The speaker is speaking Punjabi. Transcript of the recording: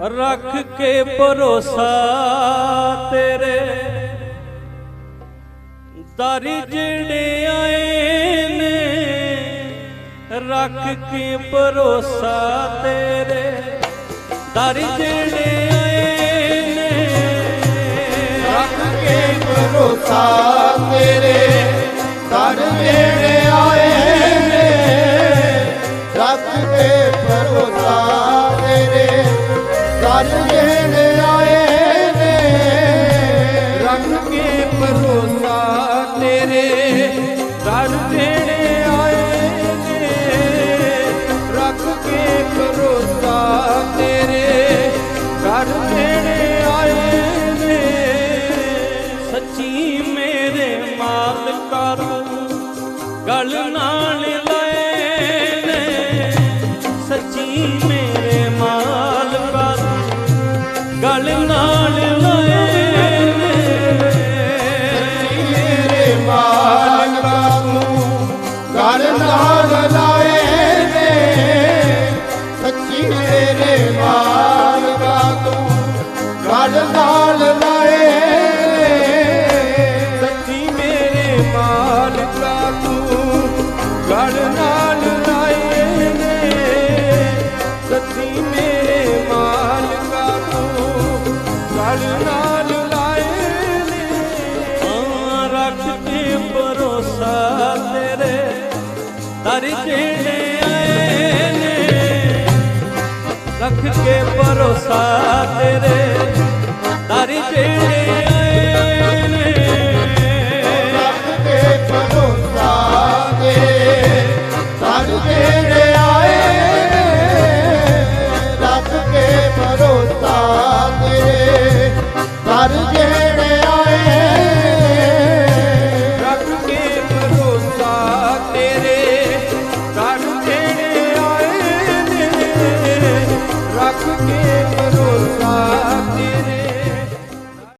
ਰੱਖ ਕੇ ਭਰੋਸਾ ਤੇਰੇ। ਦਰ ਜਿਹੜੇ ਆਏ ਨੇ, ਰੱਖ ਕੇ ਭਰੋਸਾ ਤੇਰੇ। ਦਰ ਜਿਹੜੇ ਆਏ ਨੇ, ਰੱਖ ਕੇ ਭਰੋਸਾ ਤੇਰੇ। ਦਰ ਨੇੜੇ ਆਏ ਨੇ, ਰੱਖ ਕੇ ਭਰੋਸਾ ਤੇਰੇ। ਦਰ ਜਿਹੜੇ ਆਏ ਨੇ, ਰੱਖ ਕੇ ਭਰੋਸਾ ਤੇਰੇ। ਦਰ ਜਿਹੜੇ ਆਏ ਨੇ, ਸੱਚੀ ਮੇਰੇ ਮਾਲਕਾ ਤੂੰ ਗਲ ਨਾਲ ਗਲ ਨਾਲ ਲਏ। ਨੇ ਮੇਰੇ ਮਾਲਕਾ ਤੂੰ, ਗਲ ਨਾਲ ਲਾਏ ਨੇ ਸੱਚੀ ਮੇਰੇ ਮਾਲਕਾ ਤੂੰ ਗਲ ਨਾਲ ਲਾਏ ਸੱਚੀ ਮੇਰੇ ਮਾਲਕਾ ਤੂੰ, ਗਲ ਨਾਲ ਦਰ ਜਿਹੜੇ ਆਏ ਨੇ ਰੱਖ ਕੇ ਭਰੋਸਾ ਤੇਰੇ। ਦਰ ਜਿਹੜੇ